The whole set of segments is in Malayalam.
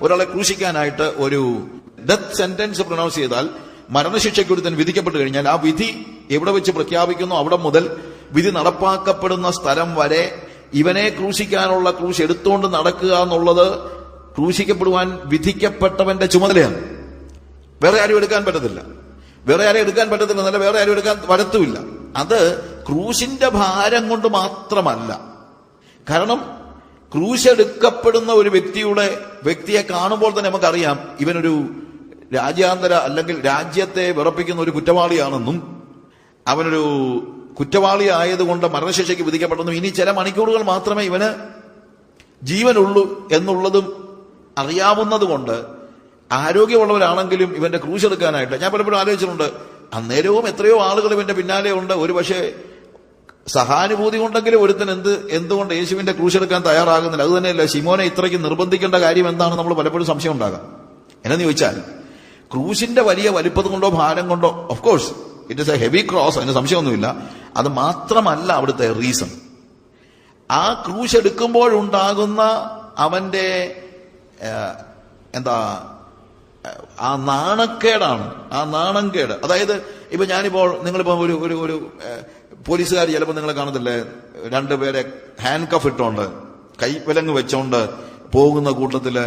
ഒരാളെ ക്രൂശിക്കാനായിട്ട് ഒരു ഡെത്ത് സെന്റൻസ് പ്രൊനൗൺസ് ചെയ്താൽ മരണശിക്ഷയ്ക്ക് ഒരുത്തൻ വിധിക്കപ്പെട്ടു കഴിഞ്ഞാൽ ആ വിധി എവിടെ വെച്ച് പ്രഖ്യാപിക്കുന്നു? അവിടെ മുതൽ വിധി നടപ്പാക്കപ്പെടുന്ന സ്ഥലം വരെ ഇവനെ ക്രൂശിക്കാനുള്ള ക്രൂശ് എടുത്തുകൊണ്ട് നടക്കുക എന്നുള്ളത് ക്രൂശിക്കപ്പെടുവാൻ വിധിക്കപ്പെട്ടവന്റെ ചുമതലയാണ്. വേറെ ആരും എടുക്കാൻ പറ്റത്തില്ല. വേറെ ആരും എടുക്കാൻ പറ്റത്തില്ല എന്നല്ല വേറെ ആരും എടുക്കാൻ വരത്തുമില്ല. അത് ക്രൂശിന്റെ ഭാരം കൊണ്ട് മാത്രമല്ല. കാരണം ക്രൂശ് എടുക്കപ്പെടുന്ന ഒരു വ്യക്തിയുടെ വ്യക്തിയെ കാണുമ്പോൾ തന്നെ നമുക്കറിയാം ഇവനൊരു രാജ്യാന്തര അല്ലെങ്കിൽ രാജ്യത്തെ വിറപ്പിക്കുന്ന ഒരു കുറ്റവാളിയാണെന്നും അവനൊരു കുറ്റവാളി ആയതുകൊണ്ട് മരണശിക്ഷയ്ക്ക് വിധിക്കപ്പെടുന്നു ഇനി ചില മണിക്കൂറുകൾ മാത്രമേ ഇവന് ജീവനുള്ളൂ എന്നുള്ളതും അറിയാവുന്നതുകൊണ്ട് ആരോഗ്യമുള്ളവരാണെങ്കിലും ഇവന്റെ ക്രൂശെടുക്കാനായിട്ട്. ഞാൻ പലപ്പോഴും ആലോചിച്ചിട്ടുണ്ട് അന്നേരവും എത്രയോ ആളുകൾ ഇവന്റെ പിന്നാലെ ഉണ്ട്. ഒരു പക്ഷേ സഹാനുഭൂതി ഉണ്ടെങ്കിലും ഒരുത്തൻ എന്ത് എന്തുകൊണ്ട് യേശുവിന്റെ ക്രൂശെടുക്കാൻ തയ്യാറാകുന്നില്ല? അത് തന്നെയല്ല ശിമോനെ ഇത്രയ്ക്ക് നിർബന്ധിക്കേണ്ട കാര്യം എന്താണ് നമ്മൾ പലപ്പോഴും സംശയം ഉണ്ടാകാം. എന്നു ചോദിച്ചാൽ ക്രൂശിന്റെ വലിയ വലിപ്പത് കൊണ്ടോ ഭാരം കൊണ്ടോ of course it is a heavy cross അതിന് സംശയമൊന്നുമില്ല. അത് മാത്രമല്ല അവിടുത്തെ റീസൺ ആ ക്രൂശ് എടുക്കുമ്പോഴുണ്ടാകുന്ന അവന്റെ എന്താ ആ നാണക്കേടാണ്. ആ നാണംകേട്. അതായത് ഇപ്പൊ ഞാനിപ്പോൾ നിങ്ങളിപ്പോ ഒരു ഒരു ഒരു പോലീസുകാർ ചിലപ്പോൾ നിങ്ങളെ കാണത്തില്ലേ? രണ്ടുപേരെ ഹാൻഡ് കഫ് ഇട്ടോണ്ട് കൈ വിലങ്ങ് വെച്ചോണ്ട് പോകുന്ന കൂട്ടത്തിൽ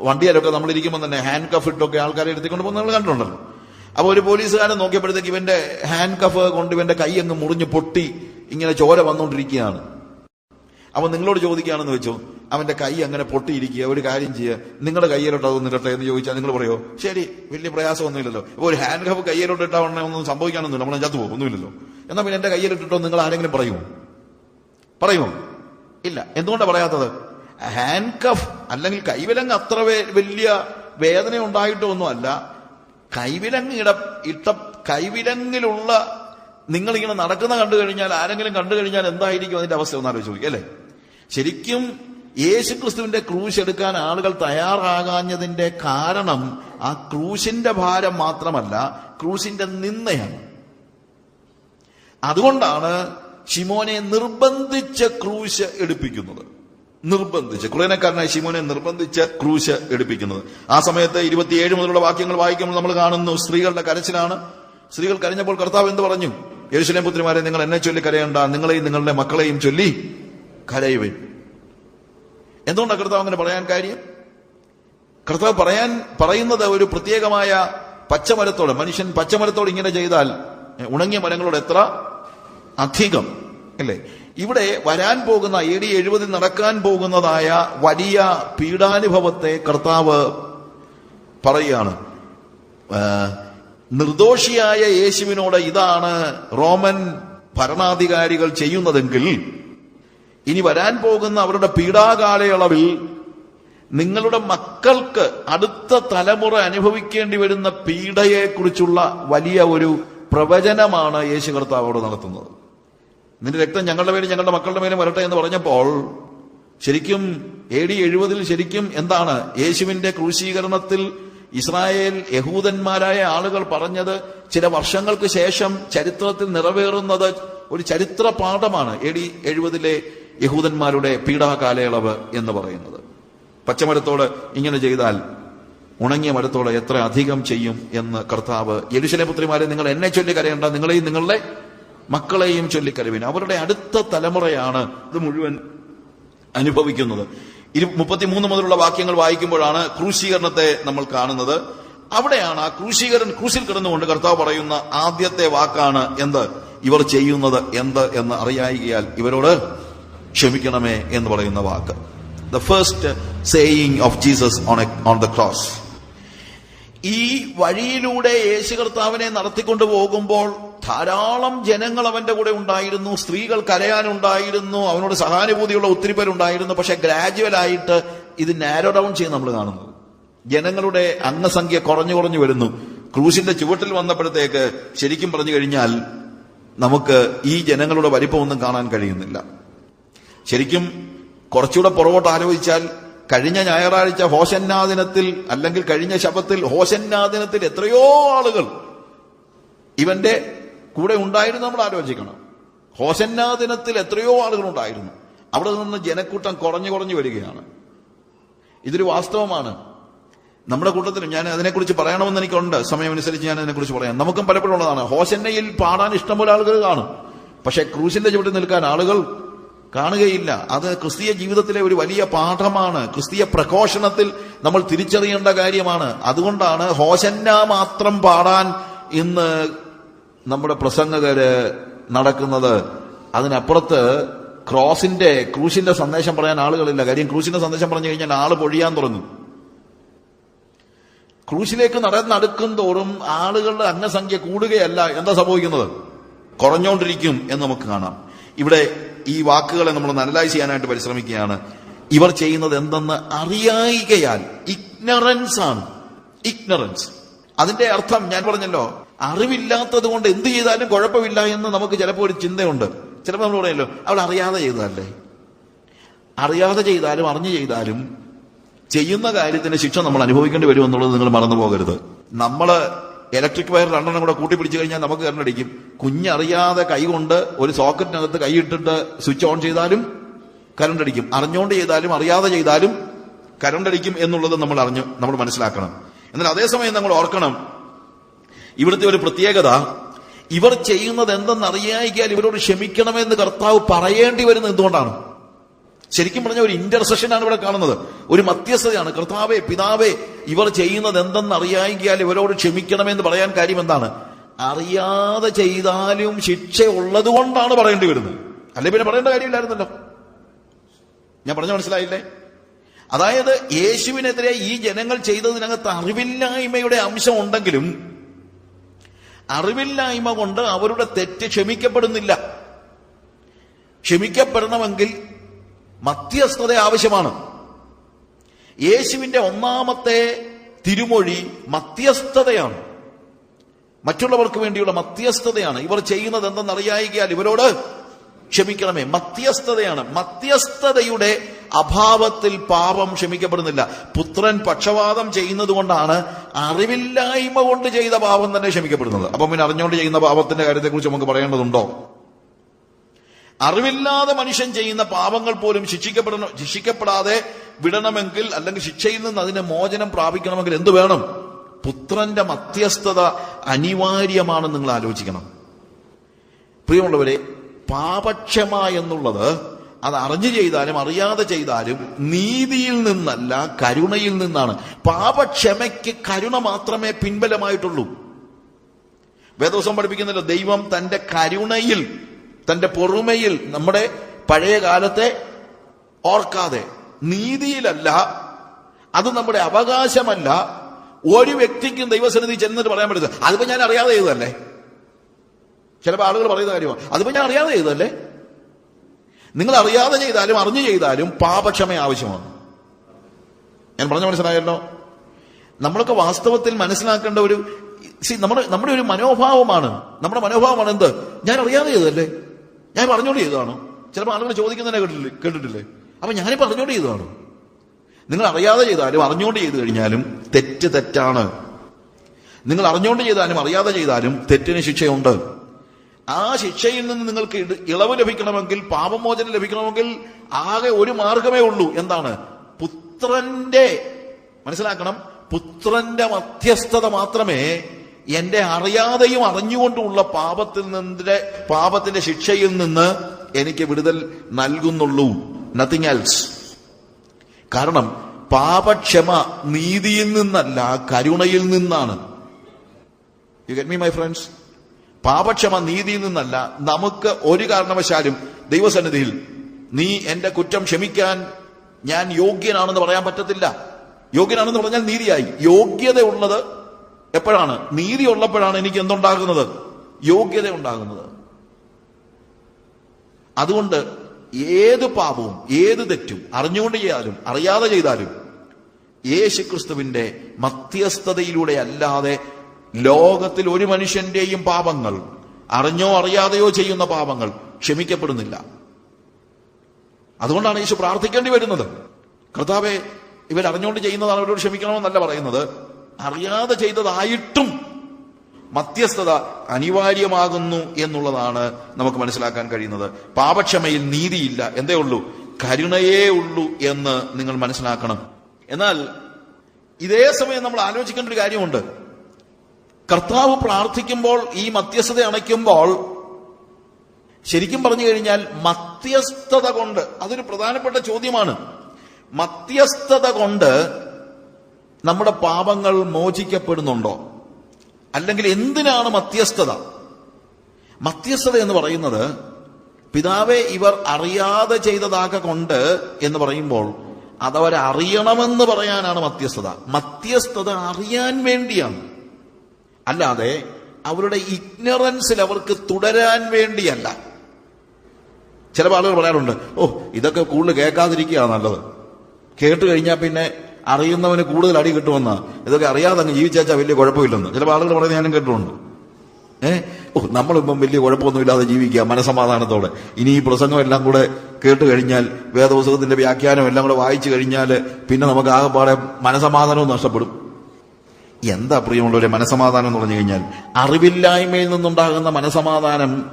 വണ്ടിയാലൊക്കെ നമ്മൾ നമ്മളിരിക്കുമ്പോൾ തന്നെ ഹാൻഡ് കഫ് ഇട്ടൊക്കെ ആൾക്കാരെ എടുത്തിക്കൊണ്ട് പോകുന്ന നിങ്ങൾ കണ്ടിട്ടുണ്ടല്ലോ. അപ്പോൾ ഒരു പോലീസുകാരൻ നോക്കിയപ്പോഴത്തേക്ക് ഇവന്റെ ഹാൻഡ് കഫ് കൊണ്ട് ഇവന്റെ കൈ അങ്ങ് മുറിഞ്ഞ് പൊട്ടി ഇങ്ങനെ ചോര വന്നുകൊണ്ടിരിക്കുകയാണ് അവൻ നിങ്ങളോട് ചോദിക്കുകയാണെന്ന് വെച്ചോ? അവന്റെ കൈ അങ്ങനെ പൊട്ടിയിരിക്കുക ഒരു കാര്യം ചെയ്യുക. നിങ്ങളുടെ കയ്യിലോട്ട് അതൊന്നും ഇട്ടെ എന്ന് ചോദിച്ചാൽ നിങ്ങൾ പറയോ? ശരി വലിയ പ്രയാസമൊന്നുമില്ലല്ലോ. ഇപ്പൊ ഒരു ഹാൻഡ് കഫ് കയ്യിലോട്ട് ഇട്ടാ ഉടനെ ഒന്നും സംഭവിക്കാനൊന്നുമില്ല. നമ്മൾ ചത്തു പോകും ഒന്നുമില്ലല്ലോ എന്നാൽ പിന്നെ എന്റെ കയ്യിലിട്ടിട്ടോ നിങ്ങൾ ആരെങ്കിലും പറയുമോ പറയുമോ ഇല്ല. എന്തുകൊണ്ടാണ് പറയാത്തത്? ഹാൻഡ് കഫ് അല്ലെങ്കിൽ കൈവിലങ്ങ് അത്ര വലിയ വേദന ഉണ്ടായിട്ടൊന്നുമല്ല. കൈവിലങ്ങ് ഇട ഇട്ട കൈവിലങ്ങിലുള്ള നിങ്ങളിങ്ങനെ നടക്കുന്ന കണ്ടു കഴിഞ്ഞാൽ ആരെങ്കിലും കണ്ടു കഴിഞ്ഞാൽ എന്തായിരിക്കും അതിന്റെ അവസ്ഥ? ഒന്ന് ആലോചിച്ച് നോക്കി അല്ലേ? ശരിക്കും യേശു ക്രിസ്തുവിന്റെ ക്രൂശ് എടുക്കാൻ ആളുകൾ തയ്യാറാകാഞ്ഞതിന്റെ കാരണം ആ ക്രൂശിന്റെ ഭാരം മാത്രമല്ല ക്രൂശിന്റെ നിന്നയാണ് അതുകൊണ്ടാണ് ഷിമോനെ നിർബന്ധിച്ച് ക്രൂശ് എടുപ്പിക്കുന്നത്. നിർബന്ധിച്ച്. കുറേനക്കാരനായ ഷിമോനെ നിർബന്ധിച്ച് ക്രൂശ് എടുപ്പിക്കുന്നത്. ആ സമയത്ത് ഇരുപത്തിയേഴ് മുതലുള്ള വാക്യങ്ങൾ വായിക്കുമ്പോൾ നമ്മൾ കാണുന്നു സ്ത്രീകളുടെ കരച്ചിലാണ്. സ്ത്രീകൾ കരഞ്ഞപ്പോൾ കർത്താവ് എന്ത് പറഞ്ഞു? യേശുലേം പുത്രിമാരെ നിങ്ങൾ എന്നെ ചൊല്ലി കരയണ്ട നിങ്ങളെയും നിങ്ങളുടെ മക്കളെയും ചൊല്ലി കരയുവൻ. എന്തുകൊണ്ടാണ് കർത്താവ് അങ്ങനെ പറയാൻ കാര്യം? കർത്താവ് പറയാൻ പറയുന്നത് ഒരു പ്രത്യേകമായ പച്ചമരത്തോട് മനുഷ്യൻ പച്ചമരത്തോട് ഇങ്ങനെ ചെയ്താൽ ഉണങ്ങിയ മരങ്ങളോട് എത്ര? അധികം. അല്ലേ? ഇവിടെ വരാൻ പോകുന്ന എ ഡി എഴുപതിൽ നടക്കാൻ പോകുന്നതായ വലിയ പീഡാനുഭവത്തെ കർത്താവ് പറയുകയാണ്. നിർദോഷിയായ യേശുവിനോട് ഇതാണ് റോമൻ ഭരണാധികാരികൾ ചെയ്യുന്നതെങ്കിൽ ഇനി വരാൻ പോകുന്ന അവരുടെ പീഡാകാലയളവിൽ നിങ്ങളുടെ മക്കൾക്ക് അടുത്ത തലമുറ അനുഭവിക്കേണ്ടി വരുന്ന പീഡയെക്കുറിച്ചുള്ള വലിയ ഒരു പ്രവചനമാണ് യേശു കർത്താവ് അവിടെ നടത്തുന്നത്. നിന്റെ രക്തം ഞങ്ങളുടെ മേലും ഞങ്ങളുടെ മക്കളുടെ മേലും വരട്ടെ എന്ന് പറഞ്ഞപ്പോൾ ശരിക്കും എ ഡി എഴുപതിൽ ശരിക്കും എന്താണ് യേശുവിന്റെ ക്രൂശീകരണത്തിൽ ഇസ്രായേൽ യഹൂദന്മാരായ ആളുകൾ പറഞ്ഞത് ചില വർഷങ്ങൾക്ക് ശേഷം ചരിത്രത്തിൽ നിറവേറുന്നത് ഒരു ചരിത്ര പാഠമാണ് എ ഡി എഴുപതിലെ യഹൂദന്മാരുടെ പീഡാകാലയളവ് എന്ന് പറയുന്നത്. പച്ചമരത്തോട് ഇങ്ങനെ ചെയ്താൽ ഉണങ്ങിയ മരത്തോട് എത്ര അധികം ചെയ്യും എന്ന് കർത്താവ് യരുശലെ പുത്രിമാരെ നിങ്ങൾ എന്നെ ചൊല്ലി കരയേണ്ട നിങ്ങളെയും നിങ്ങളുടെ മക്കളെയും ചൊല്ലിക്കരവിന്. അവരുടെ അടുത്ത തലമുറയാണ് ഇത് മുഴുവൻ അനുഭവിക്കുന്നത്. ഇരു മുപ്പത്തിമൂന്ന് മുതലുള്ള വാക്യങ്ങൾ വായിക്കുമ്പോഴാണ് ക്രൂശീകരണത്തെ നമ്മൾ കാണുന്നത്. അവിടെയാണ് ആ ക്രൂശീകരൻ ക്രൂശിൽ കിടന്നുകൊണ്ട് കർത്താവ് പറയുന്ന ആദ്യത്തെ വാക്കാണ് എന്ത്? ഇവർ ചെയ്യുന്നത് എന്ത് എന്ന് അറിയായികയാൽ ഇവരോട് ക്ഷമിക്കണമേ എന്ന് പറയുന്ന വാക്ക്. The first saying of Jesus on on the cross ഈ വഴിയിലൂടെ യേശു കർത്താവിനെ നടത്തിക്കൊണ്ടു പോകുമ്പോൾ ധാരാളം ജനങ്ങൾ അവന്റെ കൂടെ ഉണ്ടായിരുന്നു സ്ത്രീകൾ കരയാനുണ്ടായിരുന്നു അവനോട് സഹാനുഭൂതിയുള്ള ഒത്തിരി പേരുണ്ടായിരുന്നു പക്ഷെ ഗ്രാജുവൽ ആയിട്ട് ഇത് നാരോ ഡൗൺ ചെയ്ത് നമ്മൾ കാണുന്നു. ജനങ്ങളുടെ അംഗസംഖ്യ കുറഞ്ഞു കുറഞ്ഞു വരുന്നു. ക്രൂശിന്റെ ചുവട്ടിൽ വന്നപ്പോഴത്തേക്ക് ശരിക്കും പറഞ്ഞു കഴിഞ്ഞാൽ നമുക്ക് ഈ ജനങ്ങളുടെ വലിപ്പമൊന്നും കാണാൻ കഴിയുന്നില്ല. ശരിക്കും കുറച്ചുകൂടെ പുറകോട്ട് ആലോചിച്ചാൽ കഴിഞ്ഞ ഞായറാഴ്ച ഹോശന്നാ ദിനത്തിൽ അല്ലെങ്കിൽ കഴിഞ്ഞ ശബത്തിൽ ഹോശന്നാ ദിനത്തിൽ എത്രയോ ആളുകൾ ഇവന്റെ കൂടെ ഉണ്ടായിരുന്നു നമ്മൾ ആലോചിക്കണം. ഹോശന്നാ ദിനത്തിൽ എത്രയോ ആളുകൾ ഉണ്ടായിരുന്നു. അവിടെ നിന്ന് ജനക്കൂട്ടം കുറഞ്ഞു കുറഞ്ഞു വരികയാണ്. ഇതൊരു വാസ്തവമാണ്. നമ്മുടെ കൂട്ടത്തിലും ഞാൻ അതിനെക്കുറിച്ച് പറയണമെന്ന് എനിക്കുണ്ട്. സമയമനുസരിച്ച് ഞാൻ അതിനെക്കുറിച്ച് പറയാം. നമുക്കും പലപ്പോഴും ഉള്ളതാണ്. ഹോശന്നയിൽ പാടാൻ ഇഷ്ടംപോലെ ആളുകൾ കാണും. പക്ഷെ ക്രൂസിന്റെ ചുവട്ടിൽ നിൽക്കാൻ ആളുകൾ കാണുകയില്ല. അത് ക്രിസ്തീയ ജീവിതത്തിലെ ഒരു വലിയ പാഠമാണ്. ക്രിസ്തീയ പ്രഘോഷണത്തിൽ നമ്മൾ തിരിച്ചറിയേണ്ട കാര്യമാണ്. അതുകൊണ്ടാണ് ഹോശന്ന മാത്രം പാടാൻ ഇന്ന് നമ്മുടെ പ്രസംഗകര് നടക്കുന്നത്. അതിനപ്പുറത്ത് ക്രോസിന്റെ ക്രൂശിന്റെ സന്ദേശം പറയാൻ ആളുകളില്ല. കാര്യം ക്രൂശിന്റെ സന്ദേശം പറഞ്ഞു കഴിഞ്ഞാൽ ആൾ പൊഴിയാൻ തുടങ്ങും. ക്രൂശിലേക്ക് നടന്നടുക്കും തോറും ആളുകളുടെ അംഗസംഖ്യ കൂടുകയല്ല. എന്താ സംഭവിക്കുന്നത്? കുറഞ്ഞുകൊണ്ടിരിക്കും എന്ന് നമുക്ക് കാണാം. ഇവിടെ ഈ വാക്കുകളെ നമ്മൾ അനലൈസ് ചെയ്യാനായിട്ട് പരിശ്രമിക്കുകയാണ്. ഇവർ ചെയ്യുന്നത് എന്തെന്ന് അറിയായികയാൽ ഇഗ്നറൻസ് ആണ്. ഇഗ്നറൻസ്. അതിന്റെ അർത്ഥം ഞാൻ പറഞ്ഞല്ലോ അറിവില്ലാത്തത് കൊണ്ട് എന്ത് ചെയ്താലും കുഴപ്പമില്ല എന്ന് നമുക്ക് ചിലപ്പോൾ ഒരു ചിന്തയുണ്ട്. ചിലപ്പോൾ നമ്മൾ പറയല്ലോ അവൾ അറിയാതെ ചെയ്തതല്ലേ? അറിയാതെ ചെയ്താലും അറിഞ്ഞു ചെയ്താലും ചെയ്യുന്ന കാര്യത്തിന് ശിക്ഷ നമ്മൾ അനുഭവിക്കേണ്ടി വരും എന്നുള്ളത് നിങ്ങൾ മറന്നു പോകരുത് നമ്മൾ ഇലക്ട്രിക് വയർ രണ്ടെണ്ണം കൂടെ കൂട്ടിപ്പിടിച്ചു കഴിഞ്ഞാൽ നമുക്ക് കറണ്ട് അടിക്കും കുഞ്ഞറിയാതെ കൈകൊണ്ട് ഒരു സോക്കറ്റിനകത്ത് കൈയിട്ടിട്ട് സ്വിച്ച് ഓൺ ചെയ്താലും കരണ്ടടിക്കും. അറിഞ്ഞുകൊണ്ട് ചെയ്താലും അറിയാതെ ചെയ്താലും കരണ്ടടിക്കും എന്നുള്ളത് നമ്മൾ അറിഞ്ഞു നമ്മൾ മനസ്സിലാക്കണം. എന്നാൽ അതേസമയം നമ്മൾ ഓർക്കണം ഇവിടുത്തെ ഒരു പ്രത്യേകത ഇവർ ചെയ്യുന്നത് എന്തെന്നറിയായിക്കാൽ ഇവരോട് ക്ഷമിക്കണമെന്ന് കർത്താവ് പറയേണ്ടി വരുന്നത് എന്തുകൊണ്ടാണ്? ശരിക്കും പറഞ്ഞ ഒരു ഇന്റർസെഷനാണ് ഇവിടെ കാണുന്നത്. ഒരു മധ്യസ്ഥതയാണ് കർത്താവേ പിതാവേ ഇവർ ചെയ്യുന്നത് എന്തെന്ന് അറിയാമെങ്കിൽ ഇവരോട് ക്ഷമിക്കണമെന്ന് പറയാൻ കാര്യം എന്താണ്? അറിയാതെ ചെയ്താലും ശിക്ഷ പറയേണ്ടി വരുന്നത്. അല്ലെ പിന്നെ പറയേണ്ട കാര്യമില്ലായിരുന്നല്ലോ? ഞാൻ പറഞ്ഞു മനസ്സിലായില്ലേ? അതായത് യേശുവിനെതിരെ ഈ ജനങ്ങൾ ചെയ്തതിനകത്ത് അറിവില്ലായ്മയുടെ അംശം ഉണ്ടെങ്കിലും അറിവില്ലായ്മ കൊണ്ട് അവരുടെ തെറ്റ് ക്ഷമിക്കപ്പെടുന്നില്ല. ക്ഷമിക്കപ്പെടണമെങ്കിൽ മധ്യസ്ഥത ആവശ്യമാണ്. യേശുവിന്റെ ഒന്നാമത്തെ തിരുമൊഴി മധ്യസ്ഥതയാണ്. മറ്റുള്ളവർക്ക് വേണ്ടിയുള്ള മധ്യസ്ഥതയാണ്. ഇവർ ചെയ്യുന്നത് എന്തെന്നറിയായികയാൽ ഇവരോട് ക്ഷമിക്കണമേ. മധ്യസ്ഥതയാണ്. മധ്യസ്ഥതയുടെ അഭാവത്തിൽ പാപം ക്ഷമിക്കപ്പെടുന്നില്ല. പുത്രൻ പക്ഷവാദം ചെയ്യുന്നത് കൊണ്ടാണ് അറിവില്ലായ്മ കൊണ്ട് ചെയ്ത പാപം തന്നെ ക്ഷമിക്കപ്പെടുന്നത്. അപ്പം പിന്നെ അറിഞ്ഞുകൊണ്ട് ചെയ്യുന്ന പാപത്തിന്റെ കാര്യത്തെക്കുറിച്ച് നമുക്ക് പറയേണ്ടതുണ്ടോ? അറിവില്ലാതെ മനുഷ്യൻ ചെയ്യുന്ന പാപങ്ങൾ പോലും ശിക്ഷിക്കപ്പെടണം ശിക്ഷിക്കപ്പെടാതെ വിടണമെങ്കിൽ അല്ലെങ്കിൽ ശിക്ഷയിൽ നിന്ന് അതിന് മോചനം പ്രാപിക്കണമെങ്കിൽ എന്ത് വേണം? പുത്രന്റെ മധ്യസ്ഥത അനിവാര്യമാണെന്ന് നിങ്ങൾ ആലോചിക്കണം. പ്രിയമുള്ളവരെ പാപക്ഷമ എന്നുള്ളത് അത് അറിഞ്ഞു ചെയ്താലും അറിയാതെ ചെയ്താലും നീതിയിൽ നിന്നല്ല കരുണയിൽ നിന്നാണ്. പാപക്ഷമയ്ക്ക് കരുണ മാത്രമേ പിൻബലമായിട്ടുള്ളൂ. വേദോസം പഠിപ്പിക്കുന്നില്ല ദൈവം തന്റെ കരുണയിൽ തന്റെ പൊറുമയിൽ നമ്മുടെ പഴയ കാലത്തെ ഓർക്കാതെ നീതിയിലല്ല അത് നമ്മുടെ അവകാശമല്ല ഒരു വ്യക്തിക്കും ദൈവസന്നിധി ചെന്നിട്ട് പറയാൻ പറ്റില്ല അതിപ്പോ ഞാൻ അറിയാതെ ചെയ്തതല്ലേ? ചിലപ്പോൾ ആളുകൾ പറയുന്ന കാര്യമാണ്. അതിപ്പോ ഞാൻ അറിയാതെ ചെയ്തതല്ലേ? നിങ്ങൾ അറിയാതെ ചെയ്താലും അറിഞ്ഞു ചെയ്താലും പാപക്ഷമ ആവശ്യമാണ്. ഞാൻ പറഞ്ഞ മനസ്സിലായല്ലോ? നമ്മളൊക്കെ വാസ്തവത്തിൽ മനസ്സിലാക്കേണ്ട ഒരു നമ്മുടെ നമ്മുടെ ഒരു മനോഭാവമാണ്. നമ്മുടെ മനോഭാവമാണ് എന്ത്? ഞാൻ അറിയാതെ ചെയ്തതല്ലേ? ഞാൻ പറഞ്ഞോണ്ട് ചെയ്തതാണോ. ചിലപ്പോൾ ആളുകൾ ചോദിക്കുന്നതിനെ കേട്ടിട്ടില്ലേ കേട്ടിട്ടില്ലേ? അപ്പം ഞാൻ പറഞ്ഞോണ്ട് ചെയ്തതാണോ. നിങ്ങൾ അറിയാതെ ചെയ്താലും അറിഞ്ഞുകൊണ്ട് ചെയ്തു കഴിഞ്ഞാലും തെറ്റ് തെറ്റാണ്. നിങ്ങൾ അറിഞ്ഞുകൊണ്ട് ചെയ്താലും അറിയാതെ ചെയ്താലും തെറ്റിന് ശിക്ഷയുണ്ട്. ആ ശിക്ഷയിൽ നിന്ന് നിങ്ങൾക്ക് ഇളവ് ലഭിക്കണമെങ്കിൽ പാപമോചനം ലഭിക്കണമെങ്കിൽ ആകെ ഒരു മാർഗമേ ഉള്ളൂ. എന്താണ്? പുത്രന്റെ മനസ്സിലാക്കണം. പുത്രന്റെ മധ്യസ്ഥത മാത്രമേ എന്റെ അറിയാതെയും അറിഞ്ഞുകൊണ്ടുമുള്ള പാപത്തിൽ നിന്റെ പാപത്തിന്റെ ശിക്ഷയിൽ നിന്ന് എനിക്ക് വിടുതൽ നൽകുന്നുള്ളൂ. നത്തിങ് എൽസ് കാരണം പാപക്ഷമ നീതിയിൽ നിന്നല്ല കരുണയിൽ നിന്നാണ്. You get me my friends പാപക്ഷമ നീതിയിൽ നിന്നല്ല നമുക്ക് ഒരു കാരണവശാലും ദൈവസന്നിധിയിൽ നീ എന്റെ കുറ്റം ക്ഷമിക്കാൻ ഞാൻ യോഗ്യനാണെന്ന് പറയാൻ പറ്റത്തില്ല. യോഗ്യനാണെന്ന് പറഞ്ഞാൽ നീതിയായി. യോഗ്യത ഉള്ളത് എപ്പോഴാണ്? നീതി ഉള്ളപ്പോഴാണ് എനിക്ക് എന്തുണ്ടാകുന്നത്? യോഗ്യത ഉണ്ടാകുന്നത്. അതുകൊണ്ട് ഏത് പാപവും ഏത് തെറ്റും അറിഞ്ഞുകൊണ്ട് ചെയ്താലും അറിയാതെ ചെയ്താലും യേശുക്രിസ്തുവിന്റെ മധ്യസ്ഥതയിലൂടെ അല്ലാതെ ലോകത്തിൽ ഒരു മനുഷ്യന്റെയും പാപങ്ങൾ അറിഞ്ഞോ അറിയാതെയോ ചെയ്യുന്ന പാപങ്ങൾ ക്ഷമിക്കപ്പെടുന്നില്ല. അതുകൊണ്ടാണ് യേശു പ്രാർത്ഥിക്കേണ്ടി വരുന്നത്. കർത്താവെ ഇവരറിഞ്ഞുകൊണ്ട് ചെയ്യുന്നതാണ് അവരോട് ക്ഷമിക്കണമെന്നല്ല പറയുന്നത്. അറിയാതെ ചെയ്തതായിട്ടും മധ്യസ്ഥത അനിവാര്യമാകുന്നു എന്നുള്ളതാണ് നമുക്ക് മനസ്സിലാക്കാൻ കഴിയുന്നത്. പാപക്ഷമയിൽ നീതിയില്ല എന്തേ ഉള്ളൂ? കരുണയേ ഉള്ളൂ എന്ന് നിങ്ങൾ മനസ്സിലാക്കണം. എന്നാൽ ഇതേ സമയം നമ്മൾ ആലോചിക്കേണ്ട ഒരു കാര്യമുണ്ട്. കർത്താവ് പ്രാർത്ഥിക്കുമ്പോൾ ഈ മധ്യസ്ഥത അണയ്ക്കുമ്പോൾ ശരിക്കും പറഞ്ഞു കഴിഞ്ഞാൽ മധ്യസ്ഥത കൊണ്ട് അതൊരു പ്രധാനപ്പെട്ട ചോദ്യമാണ്. മധ്യസ്ഥത കൊണ്ട് നമ്മുടെ പാപങ്ങൾ മോചിക്കപ്പെടുന്നുണ്ടോ? അല്ലെങ്കിൽ എന്തിനാണ് മധ്യസ്ഥത? മധ്യസ്ഥത എന്ന് പറയുന്നത് പിതാവെ ഇവർ അറിയാതെ ചെയ്തതാക കൊണ്ട് എന്ന് പറയുമ്പോൾ അതവരറിയണമെന്ന് പറയാനാണ് മധ്യസ്ഥത. മധ്യസ്ഥത അറിയാൻ വേണ്ടിയാണ്. അല്ലാതെ അവരുടെ ഇഗ്നറൻസിൽ അവർക്ക് തുടരാൻ വേണ്ടിയല്ല. ചില ആളുകൾ പറയാറുണ്ട് ഓ ഇതൊക്കെ കൂടുതൽ കേൾക്കാതിരിക്കുകയാണ് നല്ലത്. കേട്ട് കഴിഞ്ഞാൽ പിന്നെ അറിയുന്നവന് കൂടുതൽ അടി കിട്ടുമെന്ന്. ഇതൊക്കെ അറിയാതെ അങ്ങ് ജീവിച്ചാച്ചാൽ വലിയ കുഴപ്പമില്ലെന്ന്. ചിലപ്പോൾ ആളുകൾ പറയുന്നത് ഞാനും കേട്ടിട്ടുണ്ട്. ഏഹ് ഓ നമ്മളിപ്പം വലിയ കുഴപ്പമൊന്നുമില്ലാതെ ജീവിക്കുക മനസമാധാനത്തോടെ. ഇനി ഈ പ്രസംഗം എല്ലാം കൂടെ കേട്ട് കഴിഞ്ഞാൽ വേദപുസ്തകത്തിന്റെ വ്യാഖ്യാനം എല്ലാം കൂടെ വായിച്ചു കഴിഞ്ഞാൽ പിന്നെ നമുക്ക് ആകെപ്പാടെ മനസമാധാനവും നഷ്ടപ്പെടും. എന്താ പ്രിയമുള്ളവരെ മനസമാധാനം എന്ന് പറഞ്ഞു കഴിഞ്ഞാൽ? അറിവില്ലായ്മയിൽ നിന്നുണ്ടാകുന്ന മനസമാധാനം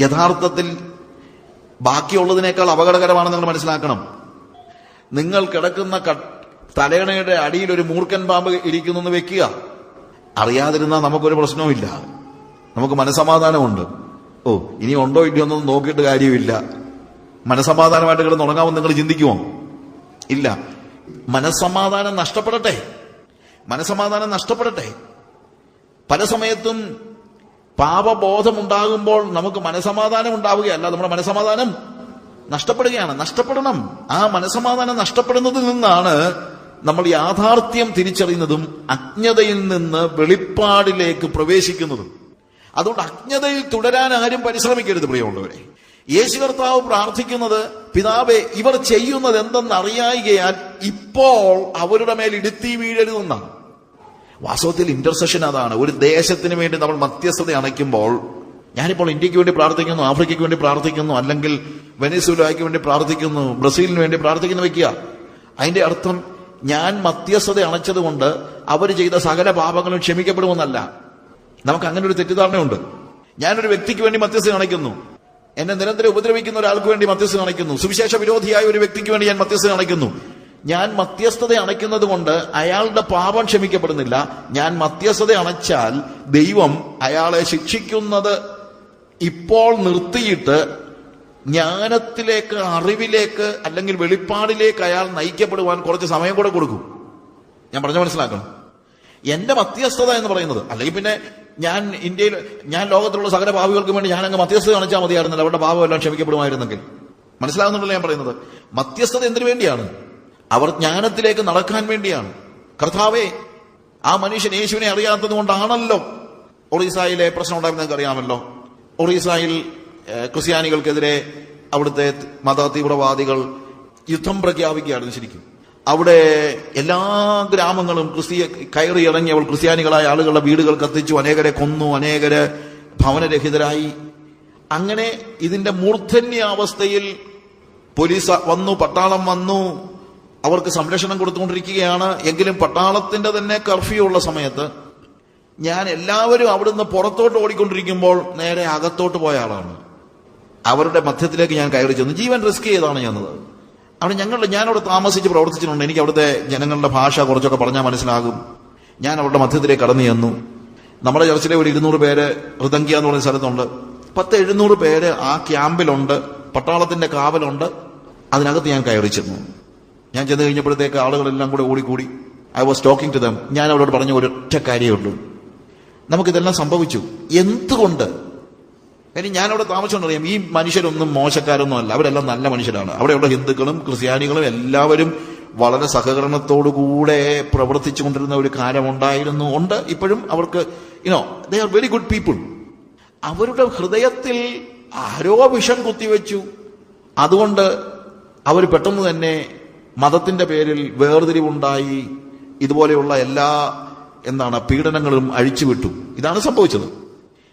യഥാർത്ഥത്തിൽ ബാക്കിയുള്ളതിനേക്കാൾ അപകടകരമാണെന്ന് നിങ്ങൾ മനസ്സിലാക്കണം. നിങ്ങൾ കിടക്കുന്ന തലയണയുടെ അടിയിൽ ഒരു മൂർക്കൻ പാമ്പ് ഇരിക്കുന്നു എന്ന് വെക്കുക. അറിയാതിരുന്നാൽ നമുക്കൊരു പ്രശ്നവുമില്ല. നമുക്ക് മനസമാധാനമുണ്ട് ഓ ഇനി ഉണ്ടോ ഇല്ലയോ എന്നൊന്നും നോക്കിയിട്ട് കാര്യമില്ല. മനസമാധാനമായിട്ട് കിടന്ന് ഉറങ്ങാമെന്ന് നിങ്ങൾ ചിന്തിക്കുമോ ഇല്ല. മനസമാധാനം നഷ്ടപ്പെടട്ടെ. മനസമാധാനം നഷ്ടപ്പെടട്ടെ. പല സമയത്തും പാപബോധം ഉണ്ടാകുമ്പോൾ നമുക്ക് മനസമാധാനം ഉണ്ടാവുകയല്ല. നമ്മുടെ മനസമാധാനം നഷ്ടപ്പെടുകയാണ്. നഷ്ടപ്പെടണം. ആ മനസമാധാനം നഷ്ടപ്പെടുന്നതിൽ നിന്നാണ് നമ്മൾ യാഥാർത്ഥ്യം തിരിച്ചറിയുന്നതും അജ്ഞതയിൽ നിന്ന് വെളിപ്പാടിലേക്ക് പ്രവേശിക്കുന്നതും. അതുകൊണ്ട് അജ്ഞതയിൽ തുടരാൻ ആരും പരിശ്രമിക്കരുത് പ്രിയമുള്ളവരെ. യേശു കർത്താവ് പ്രാർത്ഥിക്കുന്നത് പിതാവെ ഇവർ ചെയ്യുന്നത് എന്തെന്ന് അറിയായികയാൽ ഇപ്പോൾ അവരുടെ മേൽ ഇടുത്തി വീഴരുതെന്നാണ് വാസ്തവത്തിൽ ഇന്റർസെഷൻ അതാണ്. ഒരു ദേശത്തിന് വേണ്ടി നമ്മൾ മധ്യസ്ഥത അണയ്ക്കുമ്പോൾ ഞാനിപ്പോൾ ഇന്ത്യയ്ക്ക് വേണ്ടി പ്രാർത്ഥിക്കുന്നു ആഫ്രിക്കയ്ക്ക് വേണ്ടി പ്രാർത്ഥിക്കുന്നു അല്ലെങ്കിൽ വെനസ്വലായ്ക്ക് വേണ്ടി പ്രാർത്ഥിക്കുന്നു ബ്രസീലിന് വേണ്ടി പ്രാർത്ഥിക്കുന്നു വെക്കുക. അതിന്റെ അർത്ഥം ഞാൻ മധ്യസ്ഥത അണച്ചതുകൊണ്ട് അവർ ചെയ്ത സകല പാപങ്ങളും ക്ഷമിക്കപ്പെടുമെന്നല്ല. നമുക്ക് അങ്ങനെ ഒരു തെറ്റിദ്ധാരണയുണ്ട്. ഞാനൊരു വ്യക്തിക്ക് വേണ്ടി മധ്യസ്ഥ അണയ്ക്കുന്നു. എന്നെ നിരന്തരം ഉപദ്രവിക്കുന്ന ഒരാൾക്ക് വേണ്ടി മധ്യസ്ഥ അണയ്ക്കുന്നു. സുവിശേഷ വിരോധിയായ ഒരു വ്യക്തിക്ക് വേണ്ടി ഞാൻ മധ്യസ്ഥ അണയ്ക്കുന്നു. ഞാൻ മധ്യസ്ഥത അണയ്ക്കുന്നത് കൊണ്ട് അയാളുടെ പാപം ക്ഷമിക്കപ്പെടുന്നില്ല. ഞാൻ മധ്യസ്ഥത അണച്ചാൽ ദൈവം അയാളെ ശിക്ഷിക്കുന്നത് ഇപ്പോൾ നിർത്തിയിട്ട് ജ്ഞാനത്തിലേക്ക് അറിവിലേക്ക് അല്ലെങ്കിൽ വെളിപ്പാടിലേക്ക് അയാൾ നയിക്കപ്പെടുവാൻ കുറച്ച് സമയം കൂടെ കൊടുക്കും. ഞാൻ പറഞ്ഞു മനസ്സിലാക്കണം. എന്റെ മധ്യസ്ഥത എന്ന് പറയുന്നത് അല്ലെങ്കിൽ പിന്നെ ഞാൻ ഇന്ത്യയിൽ ഞാൻ ലോകത്തിലുള്ള സകല ഭാവികൾക്കും വേണ്ടി ഞാൻ അങ്ങ് മധ്യസ്ഥത കാണിച്ചാൽ മതിയായിരുന്നില്ല. അവരുടെ ഭാവം എല്ലാം ക്ഷമിക്കപ്പെടുമായിരുന്നെങ്കിൽ. മനസ്സിലാകുന്നുണ്ടല്ലോ ഞാൻ പറയുന്നത് മധ്യസ്ഥത എന്തിനു വേണ്ടിയാണ്? അവർ ജ്ഞാനത്തിലേക്ക് നടക്കാൻ വേണ്ടിയാണ്. കർത്താവേ ആ മനുഷ്യൻ യേശുവിനെ അറിയാത്തത് കൊണ്ടാണല്ലോ ഒറീസായിലെ പ്രശ്നം ഉണ്ടായിരുന്നെങ്കിൽ അറിയാമല്ലോ. ഒറീസായിൽ ക്രിസ്ത്യാനികൾക്കെതിരെ അവിടുത്തെ മത തീവ്രവാദികൾ യുദ്ധം പ്രഖ്യാപിക്കുകയായിരുന്നു ശരിക്കും. അവിടെ എല്ലാ ഗ്രാമങ്ങളും ക്രിസ്തീയ കയറി ഇറങ്ങി അവൾ ക്രിസ്ത്യാനികളായ ആളുകളുടെ വീടുകൾ കത്തിച്ചു അനേകരെ കൊന്നു അനേകര് ഭവനരഹിതരായി. അങ്ങനെ ഇതിന്റെ മൂർധന്യാവസ്ഥയിൽ പോലീസ് വന്നു പട്ടാളം വന്നു അവർക്ക് സംരക്ഷണം കൊടുത്തുകൊണ്ടിരിക്കുകയാണ്. എങ്കിലും പട്ടാളത്തിന്റെ തന്നെ കർഫ്യൂ ഉള്ള സമയത്ത് ഞാൻ എല്ലാവരും അവിടുന്ന് പുറത്തോട്ട് ഓടിക്കൊണ്ടിരിക്കുമ്പോൾ നേരെ അകത്തോട്ട് പോയ ആളാണ്. അവരുടെ മധ്യത്തിലേക്ക് ഞാൻ കയറി ചെന്നു. ജീവൻ റിസ്ക് ചെയ്താണ് ചെന്നത് അവിടെ ഞങ്ങളുടെ ഞാനവിടെ താമസിച്ച് പ്രവർത്തിച്ചിട്ടുണ്ട്. എനിക്ക് അവിടുത്തെ ജനങ്ങളുടെ ഭാഷ കുറച്ചൊക്കെ പറഞ്ഞാൽ മനസ്സിലാകും. ഞാൻ അവരുടെ മധ്യത്തിലേക്ക് കടന്നു ചെന്നു. നമ്മുടെ ചർച്ചിലെ ഒരു ഇരുന്നൂറ് പേര് ഹൃദങ്കിയ എന്ന് പറയുന്ന സ്ഥലത്തുണ്ട്. പത്ത് എഴുന്നൂറ് പേര് ആ ക്യാമ്പിലുണ്ട്. പട്ടാളത്തിന്റെ കാവലുണ്ട്. അതിനകത്ത് ഞാൻ കയറി ചെന്നു. ഞാൻ ചെന്ന് കഴിഞ്ഞപ്പോഴത്തേക്ക് ആളുകളെല്ലാം കൂടെ ഓടിക്കൂടി. I was talking to them ഞാൻ അവരോട് പറഞ്ഞ ഒരൊറ്റ കാര്യമേ ഉള്ളൂ. നമുക്കിതെല്ലാം സംഭവിച്ചു. എന്തുകൊണ്ട് കാര്യം ഞാനവിടെ താമസിച്ചുകൊണ്ടറിയാം ഈ മനുഷ്യരൊന്നും മോശക്കാരൊന്നും അല്ല അവരെല്ലാം നല്ല മനുഷ്യരാണ്. അവിടെയുള്ള ഹിന്ദുക്കളും ക്രിസ്ത്യാനികളും എല്ലാവരും വളരെ സഹകരണത്തോടുകൂടെ പ്രവർത്തിച്ചു കൊണ്ടിരുന്ന ഒരു കാലമുണ്ടായിരുന്നു. ഉണ്ട്. ഇപ്പോഴും അവർക്ക് you know they are very good people അവരുടെ ഹൃദയത്തിൽ ആരോ വിഷം കുത്തിവെച്ചു. അതുകൊണ്ട് അവർ പെട്ടെന്ന് തന്നെ മതത്തിന്റെ പേരിൽ വേർതിരിവുണ്ടായി. ഇതുപോലെയുള്ള എല്ലാ എന്താണ് പീഡനങ്ങളും അഴിച്ചുവിട്ടു. ഇതാണ് സംഭവിച്ചത്.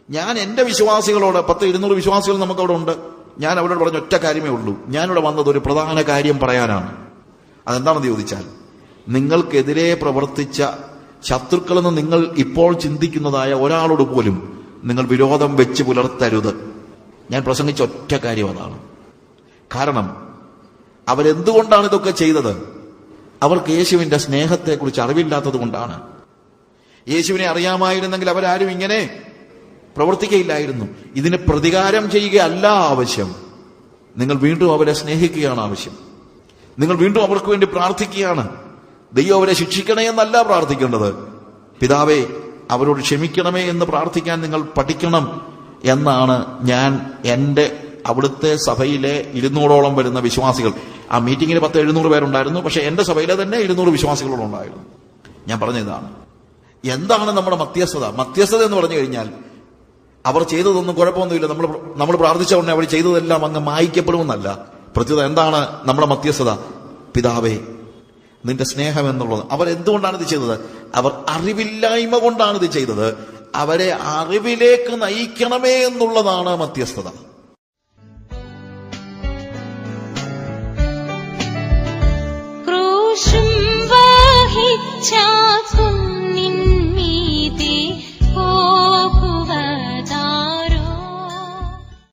ഞാൻ എന്റെ വിശ്വാസികളോട് പത്ത് ഇരുന്നൂറ് വിശ്വാസികൾ നമുക്ക് അവിടെ ഉണ്ട് ഞാൻ അവരോട് പറഞ്ഞ ഒറ്റ കാര്യമേ ഉള്ളൂ. ഞാനിവിടെ വന്നത് ഒരു പ്രധാന കാര്യം പറയാനാണ്. അതെന്താണെന്ന് ചോദിച്ചാൽ നിങ്ങൾക്കെതിരെ പ്രവർത്തിച്ച ശത്രുക്കളെന്ന് നിങ്ങൾ ഇപ്പോൾ ചിന്തിക്കുന്നതായ ഒരാളോട് പോലും നിങ്ങൾ വിരോധം വെച്ച് പുലർത്തരുത്. ഞാൻ പ്രസംഗിച്ച ഒറ്റ കാര്യം അതാണ്. കാരണം അവരെന്തുകൊണ്ടാണ് ഇതൊക്കെ ചെയ്തത്? അവർക്ക് യേശുവിന്റെ സ്നേഹത്തെക്കുറിച്ച് അറിവില്ലാത്തത് കൊണ്ടാണ് യേശുവിനെ അറിയാമായിരുന്നെങ്കിൽ അവരാരും ഇങ്ങനെ പ്രവർത്തിക്കയില്ലായിരുന്നു. ഇതിന് പ്രതികാരം ചെയ്യുകയല്ല ആവശ്യം. നിങ്ങൾ വീണ്ടും അവരെ സ്നേഹിക്കുകയാണ് ആവശ്യം. നിങ്ങൾ വീണ്ടും അവർക്ക് വേണ്ടി പ്രാർത്ഥിക്കുകയാണ്. ദൈവം അവരെ ശിക്ഷിക്കണേ എന്നല്ല പ്രാർത്ഥിക്കേണ്ടത്. പിതാവേ അവരോട് ക്ഷമിക്കണമേ എന്ന് പ്രാർത്ഥിക്കാൻ നിങ്ങൾ പഠിക്കണം എന്നാണ് ഞാൻ എന്റെ അവിടുത്തെ സഭയിലെ ഇരുന്നൂറോളം വരുന്ന വിശ്വാസികൾ. ആ മീറ്റിങ്ങിൽ പത്ത് എഴുന്നൂറ് പേരുണ്ടായിരുന്നു. പക്ഷെ എന്റെ സഭയിലെ തന്നെ ഇരുന്നൂറ് വിശ്വാസികളോടുണ്ടായിരുന്നു ഞാൻ പറഞ്ഞ ഇതാണ് എന്താണ് നമ്മുടെ മധ്യസ്ഥത? മധ്യസ്ഥത എന്ന് പറഞ്ഞു കഴിഞ്ഞാൽ അവർ ചെയ്തതൊന്നും കുഴപ്പമൊന്നുമില്ല. നമ്മൾ നമ്മൾ പ്രാർത്ഥിച്ച ഉടനെ അവർ ചെയ്തതെല്ലാം അങ്ങ് മായ്ക്കപ്പെടുമെന്നല്ല. പ്രത്യേകത എന്താണ്? നമ്മുടെ മധ്യസ്ഥത. പിതാവേ നിന്റെ സ്നേഹം എന്നുള്ളത്. അവർ എന്തുകൊണ്ടാണ് ഇത് ചെയ്തത്? അവർ അറിവില്ലായ്മ കൊണ്ടാണ് ഇത് ചെയ്തത്. അവരെ അറിവിലേക്ക് നയിക്കണമേ എന്നുള്ളതാണ് മധ്യസ്ഥത. ക്രൂശും വഹിച്ചാക്കും.